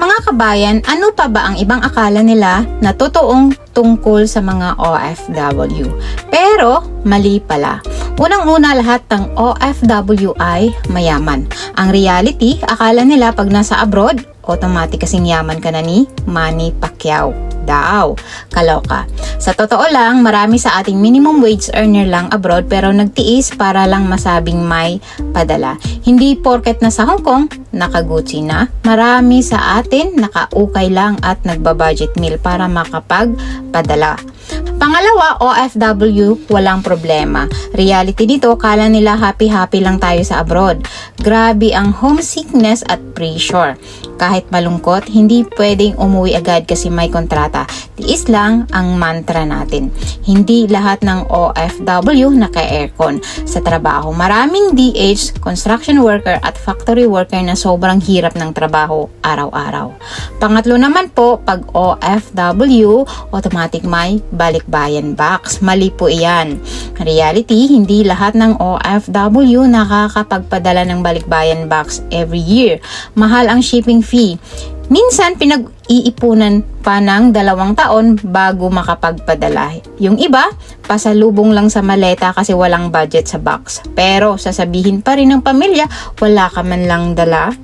Mga kabayan, ano pa ba ang ibang akala nila na totoong tungkol sa mga OFW? Pero, mali pala. Unang-una lahat ng OFW ay mayaman. Ang reality, akala nila pag nasa abroad, automatic kasing yaman ka na ni Manny Pacquiao daw. Kaloka. Sa totoo lang, marami sa ating minimum wage earner lang abroad pero nagtiis para lang masabing may padala. Hindi porket na sa Hong Kong, nakagucci na. Marami sa atin nakaukay lang at nagbabudget meal para makapagpadala. Pangalawa, OFW, walang problema. Reality dito, kala nila happy-happy lang tayo sa abroad. Grabe ang homesickness at pressure. Kahit malungkot, hindi pwedeng umuwi agad kasi may kontrata. Tiis lang ang mantra natin. Hindi lahat ng OFW naka-aircon. Sa trabaho, maraming DH, construction worker at factory worker na sobrang hirap ng trabaho araw-araw. Pangatlo naman po, pag OFW, automatic may balikbayan box. Mali po iyan. Reality, hindi lahat ng OFW nakakapagpadala ng balikbayan box every year. Mahal ang shipping fee. Minsan, pinag-iipunan pa ng dalawang taon bago makapagpadala. Yung iba, pasalubong lang sa maleta kasi walang budget sa box. Pero sasabihin pa rin ng pamilya, wala ka man lang dala.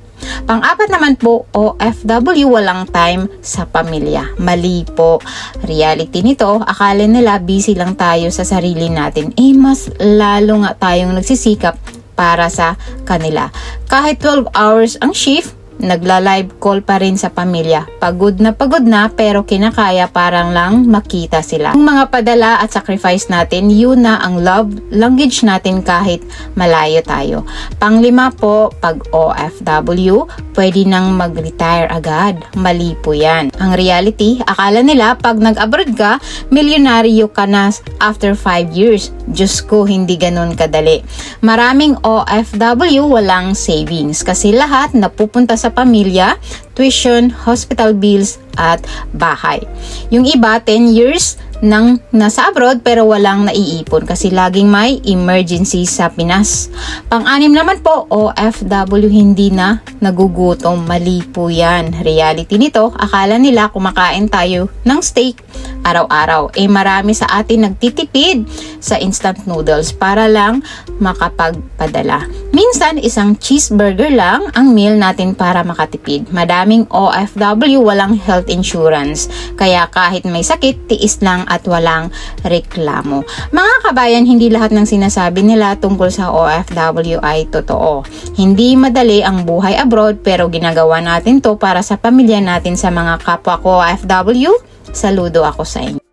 Pang-apat naman po, OFW walang time sa pamilya. Mali po. Reality nito, akala nila busy lang tayo sa sarili natin. Eh, mas lalo nga tayong nagsisikap para sa kanila. Kahit 12 hours ang shift, nagla-live call pa rin sa pamilya. Pagod na pagod na pero kinakaya parang lang makita sila. Ang mga padala at sacrifice natin, yun na ang love language natin kahit malayo tayo. Panglima po, pag OFW, pwede nang mag-retire agad. Mali po yan. Ang reality, akala nila pag nag-abroad ka, milyonaryo ka na after 5 years. Diyos ko, hindi ganun kadali. Maraming OFW walang savings kasi lahat napupunta sa pamilya, tuition, hospital bills, at bahay. Yung iba, 10 years nang nasa abroad pero walang naiipon kasi laging may emergency sa Pinas. Pang-anim naman po, OFW hindi na nagugutom. Mali po yan. Reality nito, akala nila kumakain tayo ng steak araw-araw. Eh marami sa atin nagtitipid sa instant noodles para lang makapagpadala. Minsan, isang cheeseburger lang ang meal natin para makatipid. Madaming OFW walang health insurance. Kaya kahit may sakit, tiis lang at walang reklamo. Mga kabayan, hindi lahat ng sinasabi nila tungkol sa OFW ay totoo. Hindi madali ang buhay abroad pero ginagawa natin to para sa pamilya natin sa mga kapwa ko OFW. Saludo ako sa inyo.